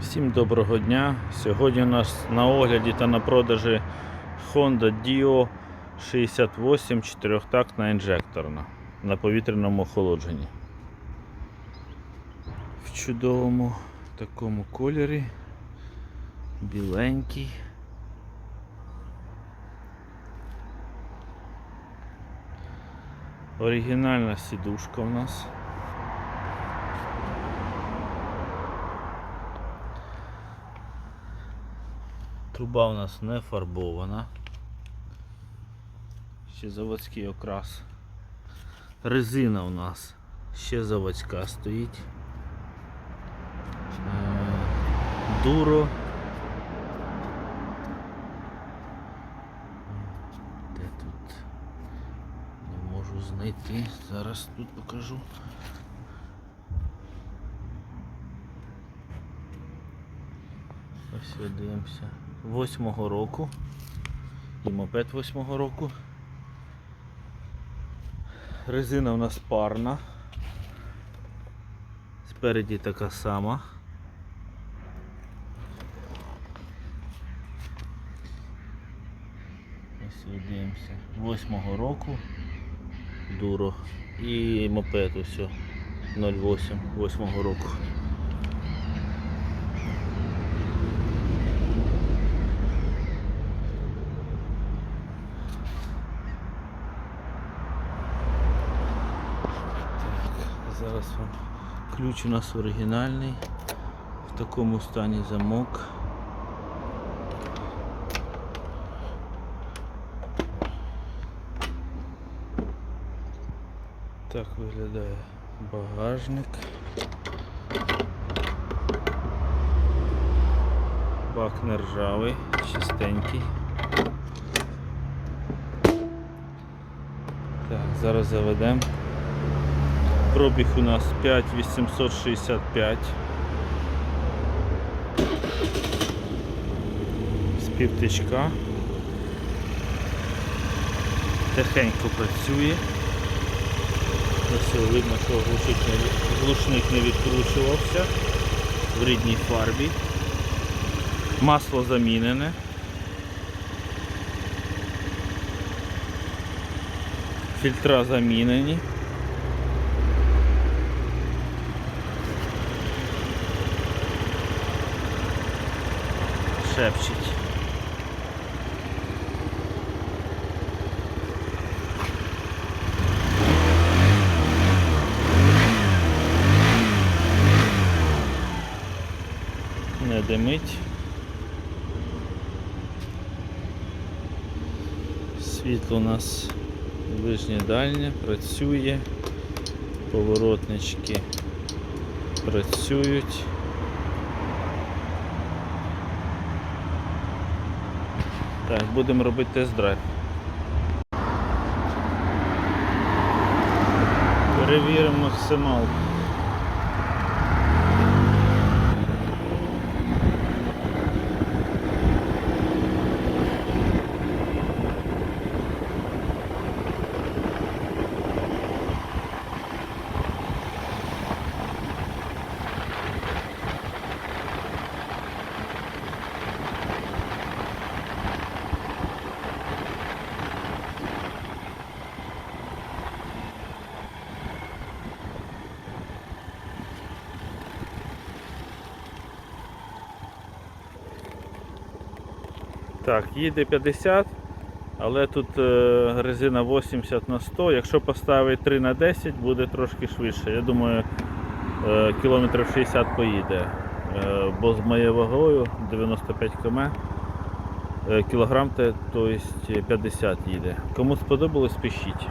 Всім доброго дня. Сьогодні у нас на огляді та на продажі Honda Dio 68 чотирьохтактна інжекторна на повітряному охолодженні. В чудовому такому кольорі. Біленький. Оригінальна сідушка у нас. Труба у нас не фарбована. Ще заводський окрас. Резина у нас ще заводська стоїть. Е, Дуро. Де тут? Не можу знайти. Зараз тут покажу. Ось дивимося. Восьмого року. І мопед восьмого року. Резина у нас парна. Спереді така сама. Ось дивимося. Восьмого року. Дуро. І мопед ось 08 восьмого року. Зараз вам ключ у нас оригінальний. В такому стані замок. Так виглядає багажник. Бак не ржавий, чистенький. Так, зараз заведемо. Пробіг у нас 5865. З півтичка. Тихенько працює. Ось видно, що глушник не, відкручувався в рідній фарбі. Масло замінене. Фільтра замінені. Шепчить. Не димить. Світло у нас ближнє дальнє, працює, поворотнички працюють. Так, будемо робити тест-драйв. Перевіримо максималку. Так, їде 50, але тут е, резина 80 на 100. Якщо поставити 3 на 10, буде трошки швидше. Я думаю, е, кілометрів 60 поїде. Е, бо з моєю вагою 95 км, кілограм, те, то есть 50 їде. Кому сподобалось, пишіть.